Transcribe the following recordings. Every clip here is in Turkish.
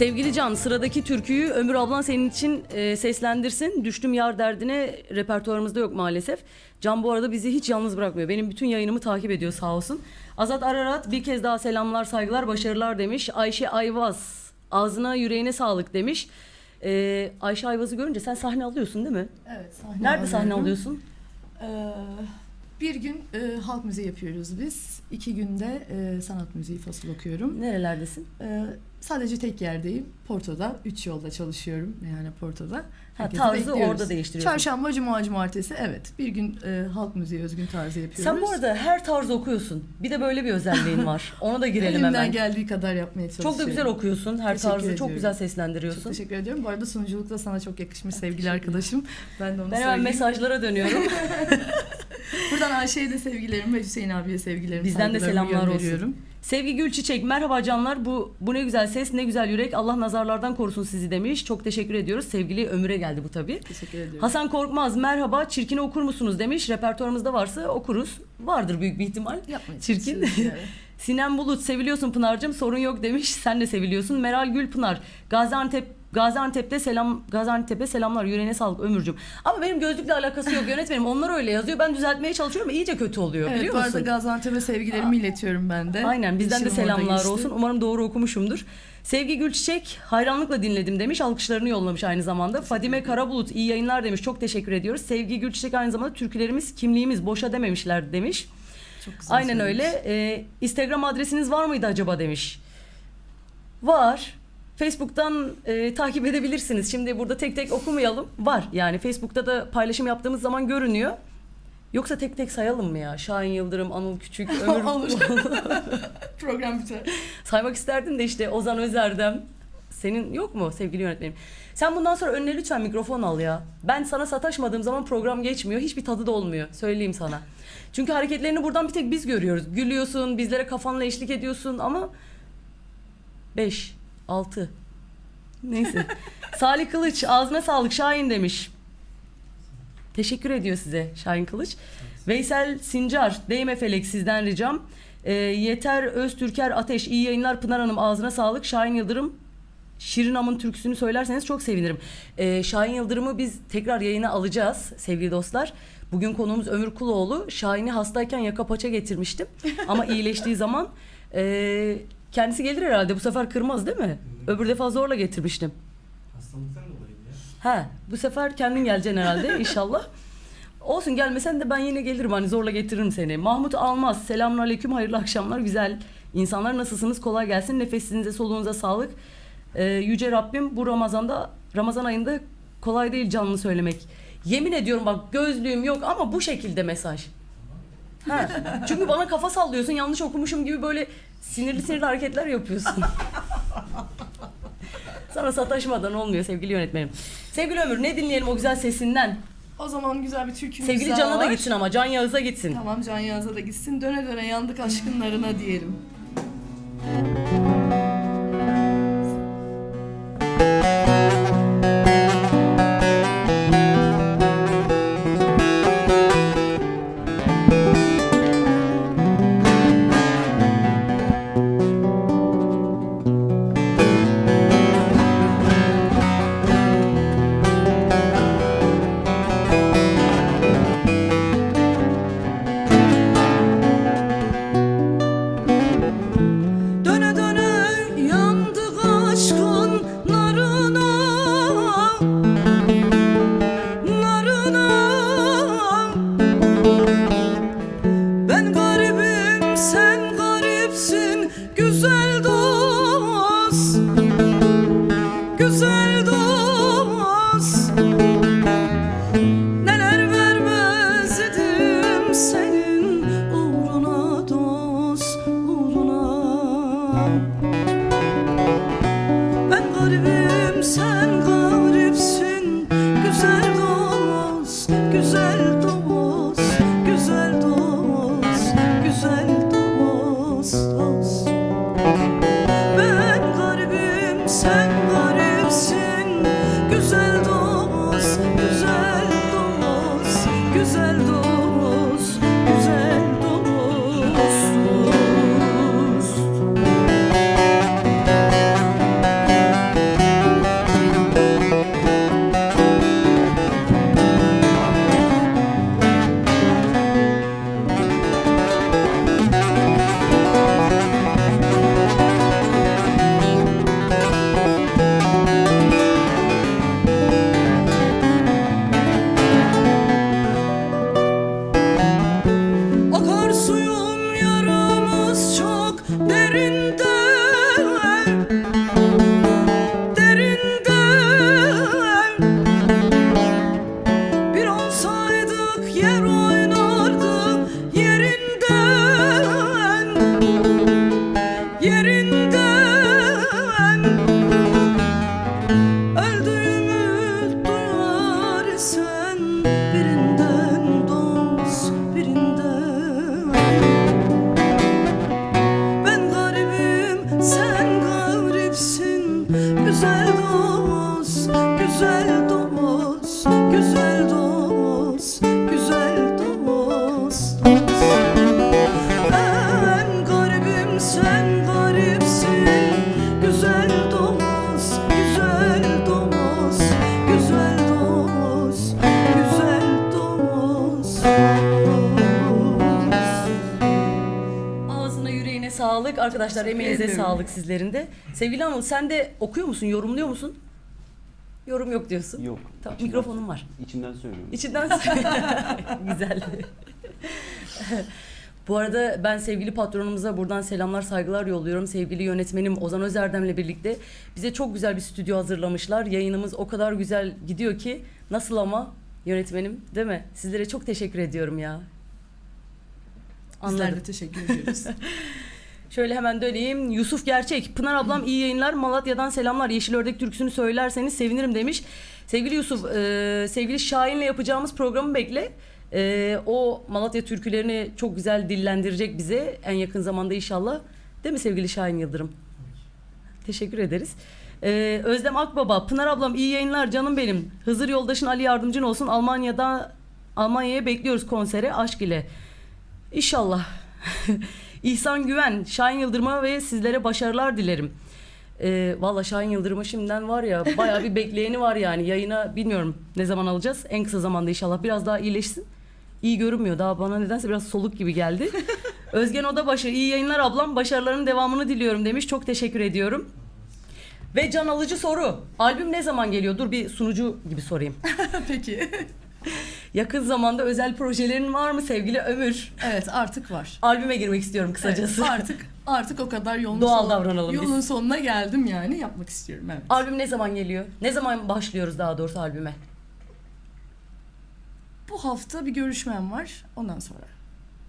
Sevgili Can, sıradaki türküyü Ömür ablan senin için e, seslendirsin. Düştüm yar derdine repertuarımızda yok maalesef. Can bu arada bizi hiç yalnız bırakmıyor. Benim bütün yayınımı takip ediyor sağ olsun. Azat Ararat bir kez daha selamlar, saygılar, başarılar demiş. Ayşe Ayvaz, ağzına yüreğine sağlık demiş. E, Ayşe Ayvaz'ı görünce sen sahne alıyorsun değil mi? Evet sahne Nerede sahne alıyorum. alıyorsun? Ee, bir gün e, halk müziği yapıyoruz biz. İki günde e, sanat müziği fasıl okuyorum. Nerelerdesin? Ee, sadece tek yerdeyim. Porto'da. Üç yolda çalışıyorum. Yani Porto'da. Ha, Herkesi tarzı bekliyoruz. orada değiştiriyorsun. Çarşamba, cuma, cumartesi evet. Bir gün e, halk müziği özgün tarzı yapıyoruz. Sen bu arada her tarzı okuyorsun. Bir de böyle bir özelliğin var. Ona da girelim Elimden hemen. geldiği kadar yapmaya çalışıyorum. Çok da güzel okuyorsun. Her Teşekkür tarzı çok ediyorum. güzel Çok seslendiriyorsun. teşekkür ediyorum. Bu arada sunuculukta sana çok yakışmış sevgili arkadaşım. Ben de onu Ben hemen söyleyeyim. mesajlara dönüyorum. Buradan Ayşe'ye de sevgilerimi ve Hüseyin abiye sevgilerimi Bizden de selamlar olsun. Sevgi Gülçiçek, merhaba canlar. Bu bu ne güzel ses, ne güzel yürek. Allah nazarlardan korusun sizi demiş. Çok teşekkür ediyoruz. Sevgili Ömür'e geldi bu tabii. Teşekkür ediyorum. Hasan Korkmaz, merhaba. Çirkini okur musunuz demiş. Repertuarımızda varsa okuruz. Vardır büyük bir ihtimal. Yapmayın. Çirkin. Sinem Bulut, seviliyorsun Pınar'cığım. Sorun yok demiş. Sen de seviliyorsun. Meral Gülpınar, Gaziantep Gaziantep'te selam Gaziantep'e selamlar. Yüreğine sağlık Ömürcüm. Ama benim gözlükle alakası yok yönetmenim. Onlar öyle yazıyor. Ben düzeltmeye çalışıyorum. iyice kötü oluyor Evet biliyor bu musun? arada Gaziantep'e sevgilerimi iletiyorum ben de. Aynen bizden de İşim orada selamlar olsun. Umarım doğru okumuşumdur. Sevgi Gülçiçek hayranlıkla dinledim demiş. Alkışlarını yollamış aynı zamanda. Fadime Karabulut iyi yayınlar demiş. Çok teşekkür ediyoruz. Sevgi Gülçiçek aynı zamanda türkülerimiz kimliğimiz boşa dememişler demiş. Çok güzel Aynen söylemiş. öyle. Ee, Instagram adresiniz var mıydı acaba demiş. Var. Facebook'tan e, takip edebilirsiniz. Şimdi burada tek tek okumayalım. Var yani Facebook'ta da paylaşım yaptığımız zaman görünüyor. Yoksa tek tek sayalım mı ya? Şahin Yıldırım, Anıl Küçük, Ömür Olur. Program biter. Saymak isterdim de işte Ozan Özerdem. Senin yok mu sevgili yönetmenim? Sen bundan sonra önüne lütfen mikrofon al ya. Ben sana sataşmadığım zaman program geçmiyor. Hiçbir tadı da olmuyor. Söyleyeyim sana. Çünkü hareketlerini buradan bir tek biz görüyoruz. Gülüyorsun, bizlere kafanla eşlik ediyorsun ama 5, 6. Neyse. Salih Kılıç ağzına sağlık Şahin demiş. Teşekkür ediyor size Şahin Kılıç. Veysel Sincar, Değme Felek sizden ricam. Ee, Yeter Öztürker Ateş, iyi yayınlar Pınar Hanım ağzına sağlık. Şahin Yıldırım, Şirin Am'ın türküsünü söylerseniz çok sevinirim. Ee, Şahin Yıldırım'ı biz tekrar yayına alacağız sevgili dostlar. Bugün konuğumuz Ömür Kuloğlu. Şahin'i hastayken yaka paça getirmiştim. Ama iyileştiği zaman e, kendisi gelir herhalde. Bu sefer kırmaz değil mi? Öbür defa zorla getirmiştim. Hastalıktan dolayı ya. Ha, bu sefer kendin geleceksin herhalde inşallah. Olsun gelmesen de ben yine gelirim hani zorla getiririm seni. Mahmut Almaz, selamünaleyküm, hayırlı akşamlar. Güzel insanlar nasılsınız? Kolay gelsin. Nefesinize, soluğunuza sağlık. Ee, Yüce Rabbim bu Ramazan'da, Ramazan ayında kolay değil canlı söylemek. Yemin ediyorum bak gözlüğüm yok ama bu şekilde mesaj. Ha, çünkü bana kafa sallıyorsun yanlış okumuşum gibi böyle sinirli sinirli hareketler yapıyorsun. Sana sataşmadan olmuyor sevgili yönetmenim. Sevgili Ömür ne dinleyelim o güzel sesinden? O zaman güzel bir türkümüz Sevgili daha Can'a da gitsin ama Can Yağız'a gitsin. Tamam Can Yağız'a da gitsin. Döne döne yandık aşkınlarına diyelim. Döne güzel dost, güzel dost, güzel dost. Ben garibim sen garipsin Güzel dost, güzel dost, güzel dost, güzel dost. Ağzına yüreğine sağlık. Arkadaşlar emeğinize sağlık sizlerin de. Sevgili Anıl sen de okuyor musun, yorumluyor musun? Yorum yok diyorsun. Yok. Tamam, içimden- mikrofonum var. İçimden söylüyorum. İçinden güzel. Bu arada ben sevgili patronumuza buradan selamlar saygılar yolluyorum. Sevgili yönetmenim Ozan Özerdem'le birlikte bize çok güzel bir stüdyo hazırlamışlar. Yayınımız o kadar güzel gidiyor ki nasıl ama yönetmenim değil mi? Sizlere çok teşekkür ediyorum ya. Bizler Anladım. de teşekkür ediyoruz. Şöyle hemen döneyim. Yusuf Gerçek. Pınar ablam iyi yayınlar. Malatya'dan selamlar. Yeşil Ördek türküsünü söylerseniz sevinirim demiş. Sevgili Yusuf, e, sevgili Şahin'le yapacağımız programı bekle. E, o Malatya türkülerini çok güzel dillendirecek bize en yakın zamanda inşallah. Değil mi sevgili Şahin Yıldırım? Teşekkür ederiz. Ee, Özlem Akbaba, Pınar ablam iyi yayınlar canım benim. Hızır yoldaşın Ali yardımcın olsun. Almanya'da Almanya'ya bekliyoruz konsere aşk ile. İnşallah. İhsan Güven, Şahin Yıldırım'a ve sizlere başarılar dilerim. Ee, Valla Şahin Yıldırım'a şimdiden var ya bayağı bir bekleyeni var yani. Yayına bilmiyorum ne zaman alacağız. En kısa zamanda inşallah biraz daha iyileşsin. İyi görünmüyor. Daha bana nedense biraz soluk gibi geldi. Özgen Odabaşı, iyi yayınlar ablam. Başarıların devamını diliyorum demiş. Çok teşekkür ediyorum. Ve can alıcı soru. Albüm ne zaman geliyor? Dur bir sunucu gibi sorayım. Peki. Yakın zamanda özel projelerin var mı sevgili Ömür? Evet artık var. Albüme girmek istiyorum kısacası. Evet, artık artık o kadar yolun Doğal son- davranalım biz. Yolun sonuna geldim yani yapmak istiyorum evet. Albüm ne zaman geliyor? Ne zaman başlıyoruz daha doğrusu albüme? Bu hafta bir görüşmem var. Ondan sonra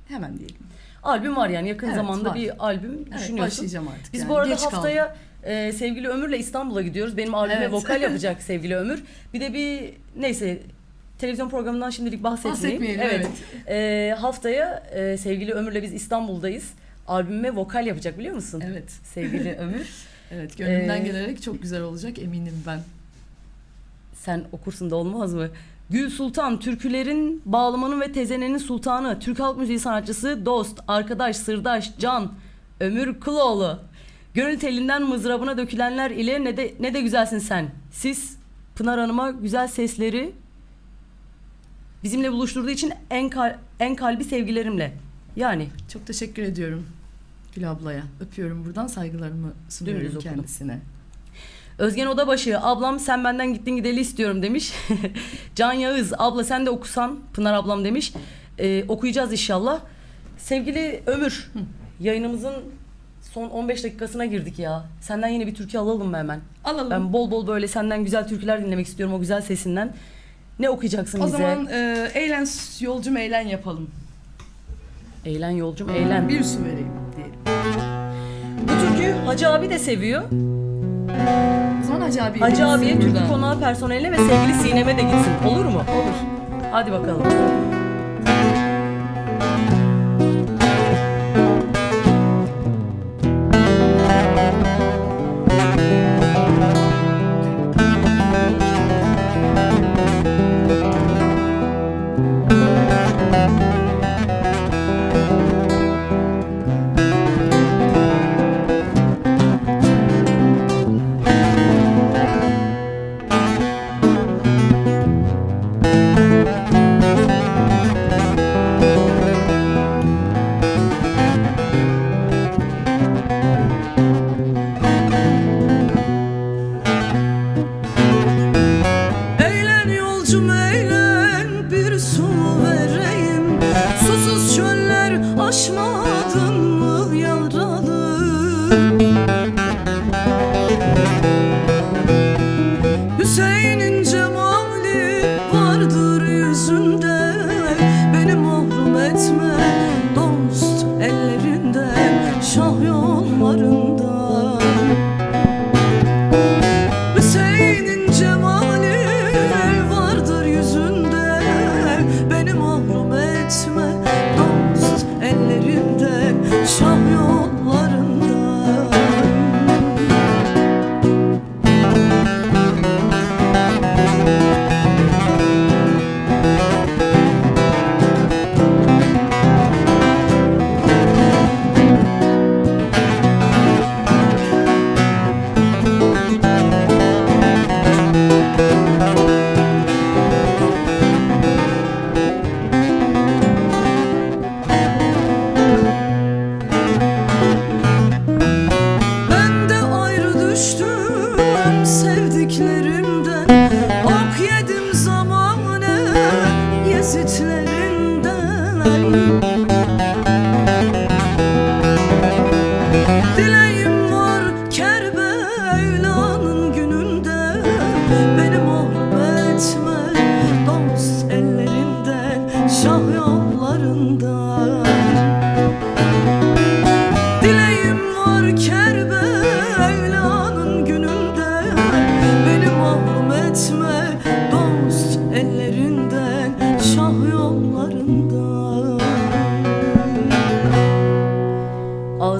hemen diyelim. Albüm var yani yakın Evet, zamanda var. bir albüm Evet düşünüyorsun. başlayacağım artık. Biz yani. bu arada Geç kaldım. haftaya e, sevgili Ömür'le İstanbul'a gidiyoruz. Benim albüme Evet. vokal yapacak sevgili Ömür. Bir de bir neyse televizyon programından şimdilik bahsetmeyeyim. Bahsetmeyelim, E, haftaya e, sevgili Ömür'le biz İstanbul'dayız. Albüme vokal yapacak biliyor musun? Evet. Sevgili Ömür. Evet gönlümden Ee, gelerek çok güzel olacak eminim ben. Sen okursun da olmaz mı? Gül Sultan, türkülerin bağlamanın ve tezenenin sultanı, Türk halk müziği sanatçısı, dost, arkadaş, sırdaş, can, Ömür Kıloğlu. Gönül telinden mızrabına dökülenler ile ne de, ne de güzelsin sen. Siz Pınar Hanım'a güzel sesleri bizimle buluşturduğu için en, kal- en kalbi sevgilerimle. Yani Çok teşekkür ediyorum Gül ablaya. Öpüyorum buradan saygılarımı sunuyorum Dümdüz okudum. kendisine. Özgen Odabaşı, ablam sen benden gittin gideli istiyorum demiş. Can Yağız, abla sen de okusan Pınar ablam demiş. Ee, okuyacağız inşallah. Sevgili Ömür, yayınımızın son 15 dakikasına girdik ya. Senden yine bir türkü alalım mı hemen? Alalım. Ben bol bol böyle senden güzel türküler dinlemek istiyorum o güzel sesinden. Ne okuyacaksın o bize? zaman e, eğlen yolcum eğlen yapalım. Eğlen yolcum, eğlen. Bir su vereyim diyelim. Bu türküyü Hacı abi de seviyor. O zaman Hacı abi. Hacı abiye, türkü buradan. konağı personeline ve sevgili Sinem'e de gitsin. Olur mu? Olur. Hadi bakalım.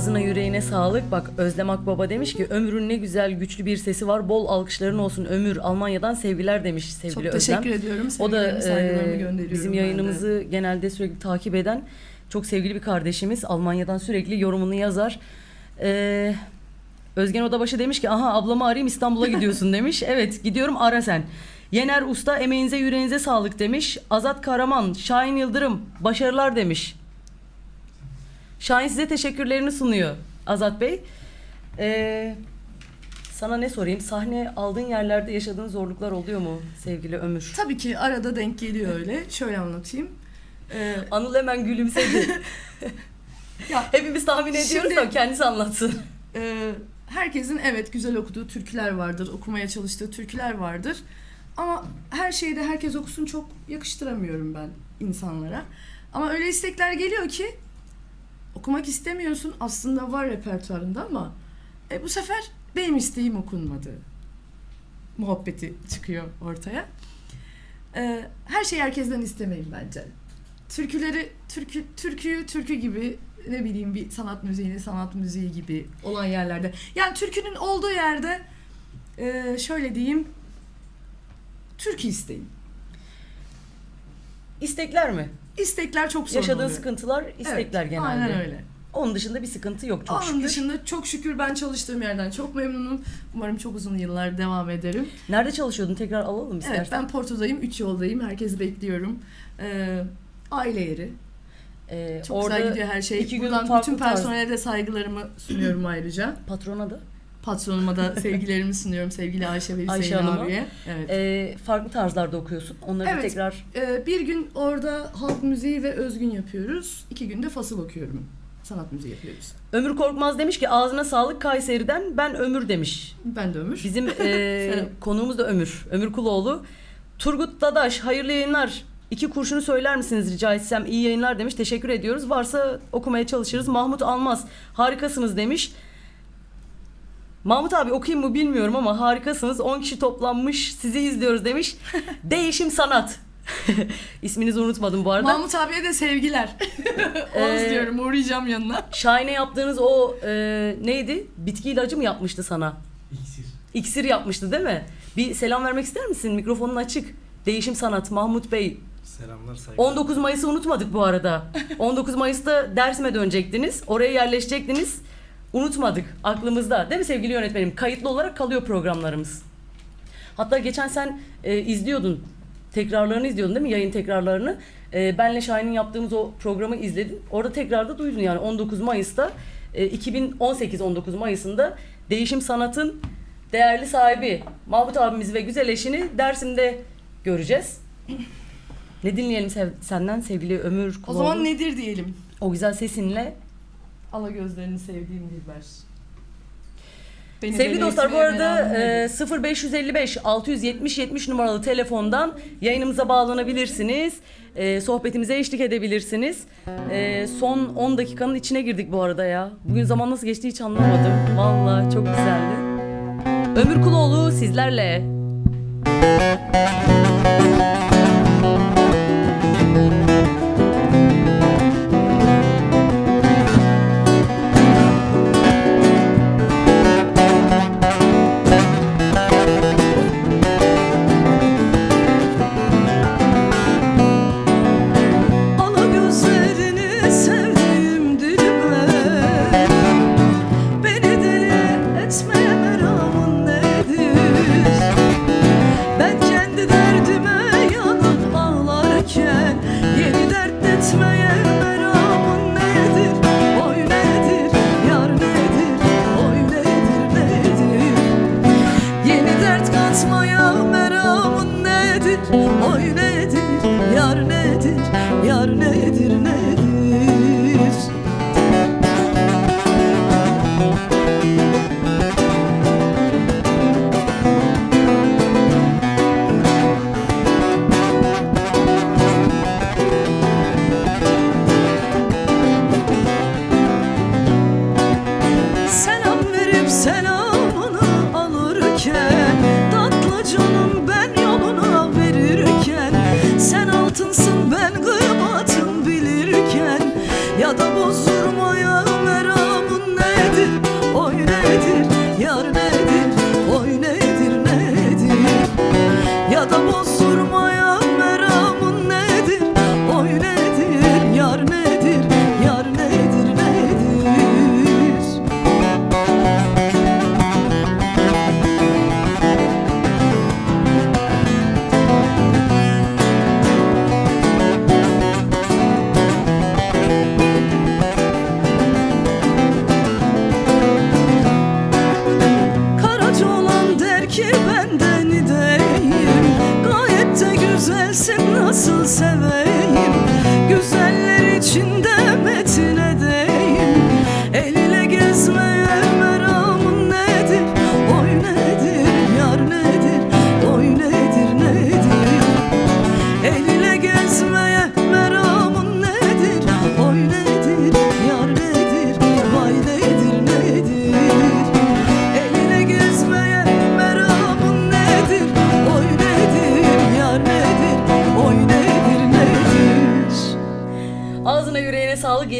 Ağzına yüreğine sağlık. Bak Özlem Akbaba demiş ki ömrün ne güzel güçlü bir sesi var. Bol alkışların olsun ömür. Almanya'dan sevgiler demiş sevgili Çok Özlem. teşekkür ediyorum. O da e, bizim yayınımızı genelde sürekli takip eden çok sevgili bir kardeşimiz. Almanya'dan sürekli yorumunu yazar. E, Özgen Odabaşı demiş ki aha ablamı arayayım İstanbul'a gidiyorsun demiş. Evet gidiyorum ara sen. Yener Usta emeğinize yüreğinize sağlık demiş. Azat Karaman, Şahin Yıldırım başarılar demiş. Şahin size teşekkürlerini sunuyor Azat Bey. Ee, sana ne sorayım? Sahne aldığın yerlerde yaşadığın zorluklar oluyor mu sevgili Ömür? Tabii ki arada denk geliyor öyle. Şöyle anlatayım. Ee, Anıl hemen gülümsedi. ya Hepimiz tahmin ediyoruz Şimdi- ama kendisi anlatsın. e, herkesin evet güzel okuduğu türküler vardır. Okumaya çalıştığı türküler vardır. Ama her şeyi de herkes okusun çok yakıştıramıyorum ben insanlara. Ama öyle istekler geliyor ki okumak istemiyorsun. Aslında var repertuarında ama e, bu sefer benim isteğim okunmadı. Muhabbeti çıkıyor ortaya. E, her şeyi herkesten istemeyin bence. Türküleri, türkü, türküyü türkü gibi ne bileyim bir sanat müziğini sanat müziği gibi olan yerlerde. Yani türkünün olduğu yerde e, şöyle diyeyim türkü isteyin. İstekler mi? İstekler çok sorun Yaşadığın oluyor. sıkıntılar, istekler genelde. Aynen öyle. Onun dışında bir sıkıntı yok çok Onun şükür. dışında çok şükür ben çalıştığım yerden çok memnunum. Umarım çok uzun yıllar devam ederim. Nerede çalışıyordun? Tekrar alalım istersen. Evet ben Porto'dayım. Üç yoldayım. Herkesi bekliyorum. Ee, aile yeri. Ee, Çok orada güzel gidiyor her şey. iki gün Buradan farklı bütün tarz- personele de saygılarımı sunuyorum ayrıca. patrona da Patronuma da sevgilerimi sunuyorum. Sevgili Ayşe ve Ayşe Hüseyin Hanım'a. abiye. Evet. ee, farklı tarzlarda okuyorsun. Onları Evet. tekrar Ee, bir gün orada halk müziği ve özgün yapıyoruz. İki günde fasıl okuyorum. Sanat müziği yapıyoruz. Ömür Korkmaz demiş ki ağzına sağlık Kayseri'den ben Ömür demiş. Ben de Ömür. Bizim e, Selam. konuğumuz da Ömür. Ömür Kuloğlu. Turgut Dadaş hayırlı yayınlar. İki kurşunu söyler misiniz rica etsem? İyi yayınlar demiş. Teşekkür ediyoruz. Varsa okumaya çalışırız. Mahmut Almaz harikasınız demiş. Mahmut abi okuyayım mı bilmiyorum ama harikasınız. 10 kişi toplanmış sizi izliyoruz demiş. Değişim sanat. İsminizi unutmadım bu arada. Mahmut abiye de sevgiler. Oğuz Ee, diyorum uğrayacağım yanına. Şahin'e yaptığınız o e, neydi? Bitki ilacı mı yapmıştı sana? İksir. İksir yapmıştı değil mi? Bir selam vermek ister misin? Mikrofonun açık. Değişim Sanat Mahmut Bey. Selamlar saygılar. 19 Mayıs'ı unutmadık bu arada. 19 Mayıs'ta Dersim'e dönecektiniz. Oraya yerleşecektiniz. Unutmadık. Aklımızda. Değil mi sevgili yönetmenim? Kayıtlı olarak kalıyor programlarımız. Hatta geçen sen e, izliyordun. Tekrarlarını izliyordun değil mi? Yayın tekrarlarını. E, benle Şahin'in yaptığımız o programı izledin. Orada tekrarda duydun yani 19 Mayıs'ta e, 2018 19 Mayıs'ında Değişim Sanat'ın değerli sahibi Mahmut abimiz ve güzel eşini Dersim'de göreceğiz. Ne dinleyelim sev- senden sevgili Ömür O Kuloğlu? zaman nedir diyelim? O güzel sesinle. Ala gözlerini sevdiğim Dilber. Beni Sevgili dostlar bu arada e, 0555 670 70 numaralı telefondan yayınımıza bağlanabilirsiniz. E, sohbetimize eşlik edebilirsiniz. E, son 10 dakikanın içine girdik bu arada ya. Bugün zaman nasıl geçti hiç anlamadım. Vallahi çok güzeldi. Ömür Kuloğlu sizlerle.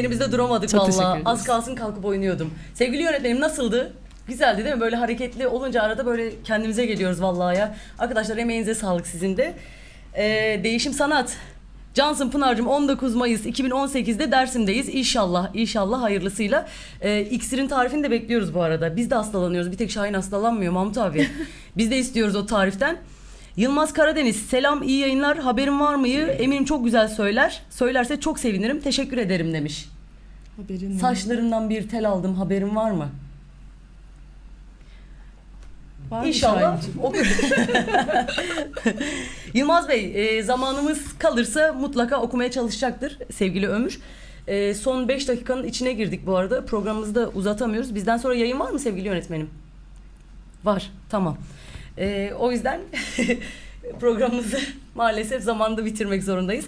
Yerimizde duramadık Çok teşekkür valla. ederiz. Az kalsın kalkıp oynuyordum. Sevgili yönetmenim nasıldı? Güzeldi değil mi? Böyle hareketli olunca arada böyle kendimize geliyoruz vallahi ya. Arkadaşlar emeğinize sağlık sizin de. Ee, değişim sanat. Cansın Pınar'cığım 19 Mayıs 2018'de Dersim'deyiz. İnşallah, inşallah hayırlısıyla. Ee, iksirin tarifini de bekliyoruz bu arada. Biz de hastalanıyoruz. Bir tek Şahin hastalanmıyor Mahmut abi. Biz de istiyoruz o tariften. Yılmaz Karadeniz, selam iyi yayınlar. Haberin var mıyı? Eminim çok güzel söyler. Söylerse çok sevinirim. Teşekkür ederim demiş. Haberin. Saçlarından bir tel aldım. Haberin var mı? Var İnşallah. O- Yılmaz Bey, e, zamanımız kalırsa mutlaka okumaya çalışacaktır sevgili Ömür. E, son 5 dakikanın içine girdik bu arada. Programımızı da uzatamıyoruz. Bizden sonra yayın var mı sevgili yönetmenim? Var, tamam. E, o yüzden programımızı maalesef zamanında bitirmek zorundayız.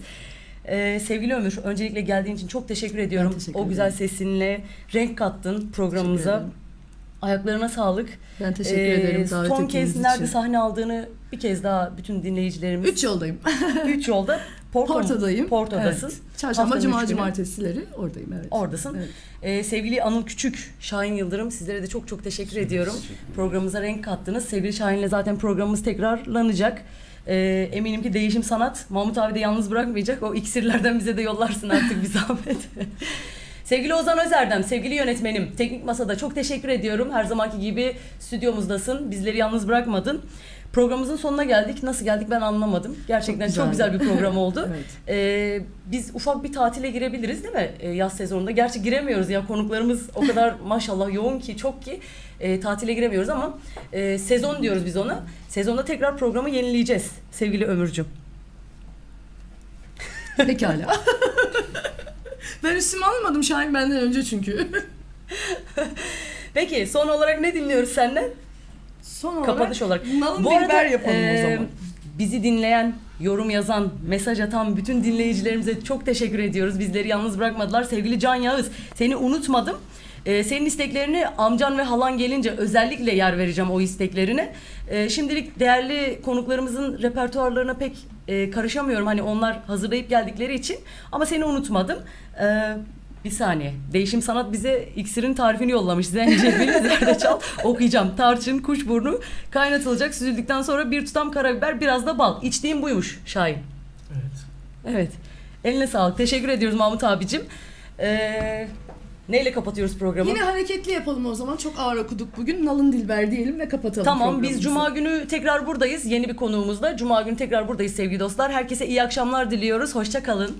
E, sevgili Ömür, öncelikle geldiğin için çok teşekkür ediyorum. teşekkür o güzel ederim. sesinle renk kattın Teşekkür programımıza. Ayaklarına sağlık. Ben teşekkür Ee, ederim davet Son kez nerede sahne aldığını bir kez daha bütün dinleyicilerimiz. Üç yoldayım. Üç yolda. Porto? Porto'dayım. Porto'dasın. Evet. Çarşamba, cuma, cumartesileri oradayım evet. Oradasın. Evet. Ee, sevgili Anıl Küçük, Şahin Yıldırım sizlere de çok çok teşekkür ediyorum. Programımıza renk kattınız. Sevgili Şahin'le zaten programımız tekrarlanacak. Ee, eminim ki değişim sanat. Mahmut abi de yalnız bırakmayacak. O iksirlerden bize de yollarsın artık bir zahmet. Sevgili Ozan Özerdem, sevgili yönetmenim, Teknik Masa'da çok teşekkür ediyorum. Her zamanki gibi stüdyomuzdasın. Bizleri yalnız bırakmadın. Programımızın sonuna geldik. Nasıl geldik ben anlamadım. Gerçekten çok, Çok güzel bir program oldu. Evet. Ee, biz ufak bir tatile girebiliriz değil mi Ee, yaz sezonunda? Gerçi giremiyoruz ya konuklarımız o kadar maşallah yoğun ki çok ki e, tatile giremiyoruz ama e, sezon diyoruz biz ona. Sezonda tekrar programı yenileyeceğiz sevgili Ömürcüm. Pekala. ben üstüme almadım Şahin benden önce çünkü. Peki son olarak ne dinliyoruz senden? Son olarak, Kapanış olarak. Nalın Bu arada yapalım e, o zaman. bizi dinleyen, yorum yazan, mesaj atan bütün dinleyicilerimize çok teşekkür ediyoruz. Bizleri yalnız bırakmadılar. Sevgili Can Yağız, seni unutmadım. E, senin isteklerini amcan ve halan gelince özellikle yer vereceğim o isteklerine. E, şimdilik değerli konuklarımızın repertuarlarına pek e, karışamıyorum. Hani onlar hazırlayıp geldikleri için. Ama seni unutmadım. E, bir saniye. Değişim Sanat bize iksirin tarifini yollamış. Zencefil, zerdeçal okuyacağım. Tarçın, kuşburnu kaynatılacak. Süzüldükten sonra bir tutam karabiber, biraz da bal. İçtiğim buymuş Şahin. Evet. Evet. Eline sağlık. Teşekkür ediyoruz Mahmut abicim. Ee, neyle kapatıyoruz programı? Yine hareketli yapalım o zaman. Çok ağır okuduk bugün. Nalın Dilber diyelim ve kapatalım Tamam biz. Cuma günü tekrar buradayız. Yeni bir konuğumuzla. Cuma günü tekrar buradayız sevgili dostlar. Herkese iyi akşamlar diliyoruz. Hoşça kalın.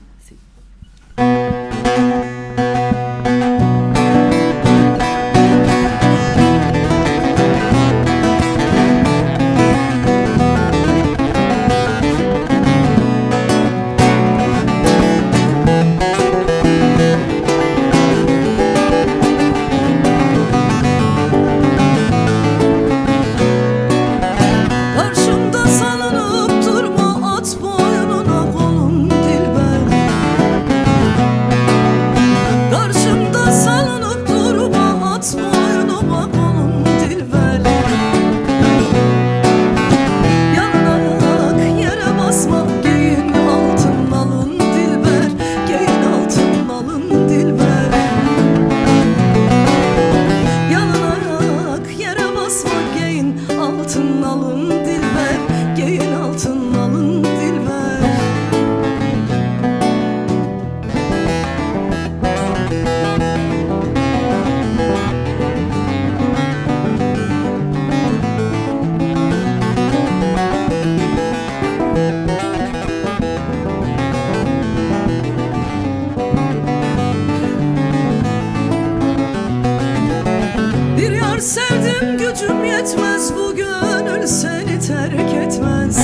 Terk etmez